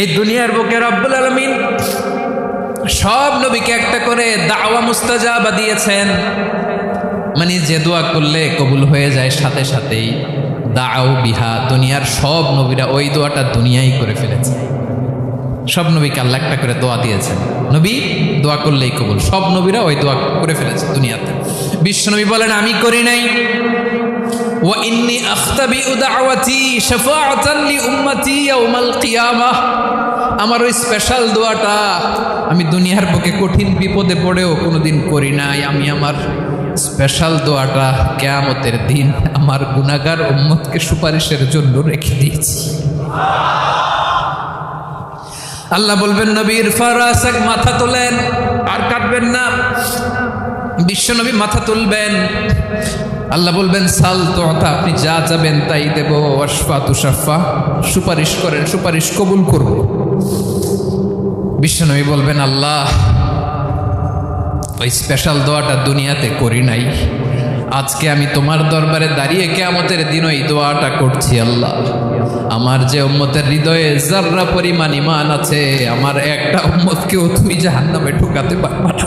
এই দুনিয়ার বুকে রব্বুল আলমিন সব নবীকে একটা করে দাওয়া মুস্তাজাবা দিয়েছেন। মানে যে দোয়া করলে কবুল হয়ে যায় সাথে সাথেই। দাও বিহা, দুনিয়ার সব নবীরা ওই দোয়াটা দুনিয়াই করে ফেলেছে। সব নবীকে আল্লাহ একটা করে দোয়া দিয়েছেন। নবী, দোয়া করলেই কবুল। সব নবীরা ওই দোয়া করে ফেলেছে দুনিয়াতে। বিশ্বনবী বলেন, আমি করি নাই। ইন্নি আখতাবিউ দাওয়াতি শাফাআতান লি উম্মতি ইয়াউমাল আমার ওই স্পেশাল দোয়াটা আমি দুনিয়ার বুকে কঠিন বিপদে পড়েও কোনোদিন করি নাই। আমি আমার স্পেশাল দোয়াটা কেয়ামতের দিন আমার গুনাগার উম্মতকে সুপারিশের জন্য রেখে দিয়েছি। আল্লাহ বলবেন, নবীর ফারাসাক মাথা তোলেন, আর কাটবেন না। বিশ্বনবী মাথা তুলবেন। আল্লাহ বলবেন, সাল তো আপনি যা যাবেন তাই দেব। অশফা তুষাফা সুপারিশ করেন, সুপারিশ কবুল করব বিশ্বনবী বলবেন, আল্লাহ, ওই স্পেশাল দোয়াটা দুনিয়াতে করি নাই। আজকে আমি তোমার দরবারে দাঁড়িয়ে কেয়ামতের দিন ওই দোয়াটা করছি, আল্লাহ। আমার যে উম্মতের হৃদয়ে জাররা পরিমাণ ইমান আছে, আমার একটা উম্মতকেও তুমি জাহান্নামে ঢুকাতে পারবা না।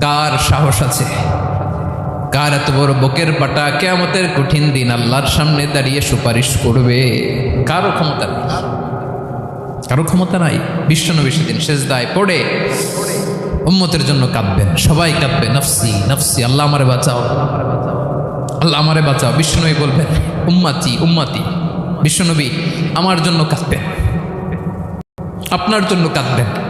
কার সাহস আছে? কার এত বড় বকের পাটা কেয়ামতের কঠিন দিন আল্লাহর সামনে দাঁড়িয়ে সুপারিশ করবে? কারও ক্ষমতা নেই। কারও ক্ষমতা নাই। বিশ্বনবী সেদিন শেষ দায় পড়ে উম্মতের জন্য কাঁদবেন। সবাই কাঁদবে, নফসি নফসি, আল্লাহ আমারে বাঁচাও। আল্লাহ আমারে বাঁচাও। বিশ্বনবী বলবেন, উম্মাতি উম্মাতি বিশ্বনবী আমার জন্য কাঁদবেন। আপনার জন্য কাঁদবেন।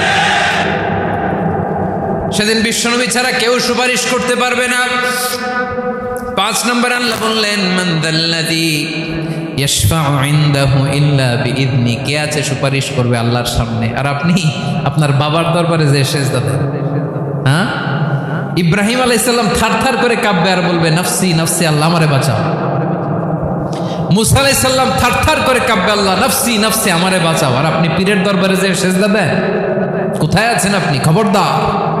সেদিন বিশ্বনবী ছাড়া কেউ সুপারিশ করতে পারবে না। পাঁচ নম্বর আল্লাহ বললেন মান্দাল্লাদি কে আছে সুপারিশ করবে আল্লাহর সামনে? আর আপনি, আপনার বাবার দরবারে যে সেজদা দেন। হ্যাঁ? ইব্রাহিম আলাইসাল্লাম থার থার করে কাঁপবে আর বলবে, নফসি নফসি, আল্লাহ আমারে বাঁচাও। মুসা আলাইসাল্লাম থার থার করে কাঁপবে, আল্লাহ, নফসি নফসি, আমারে বাঁচাও। আর আপনি পীরের দরবারে যে সেজদা দেন, কোথায় আছেন আপনি? খবরদার।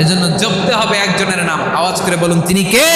এজন্য জপতে হবে একজনের নাম। আওয়াজ করে বলুন তিনি কে?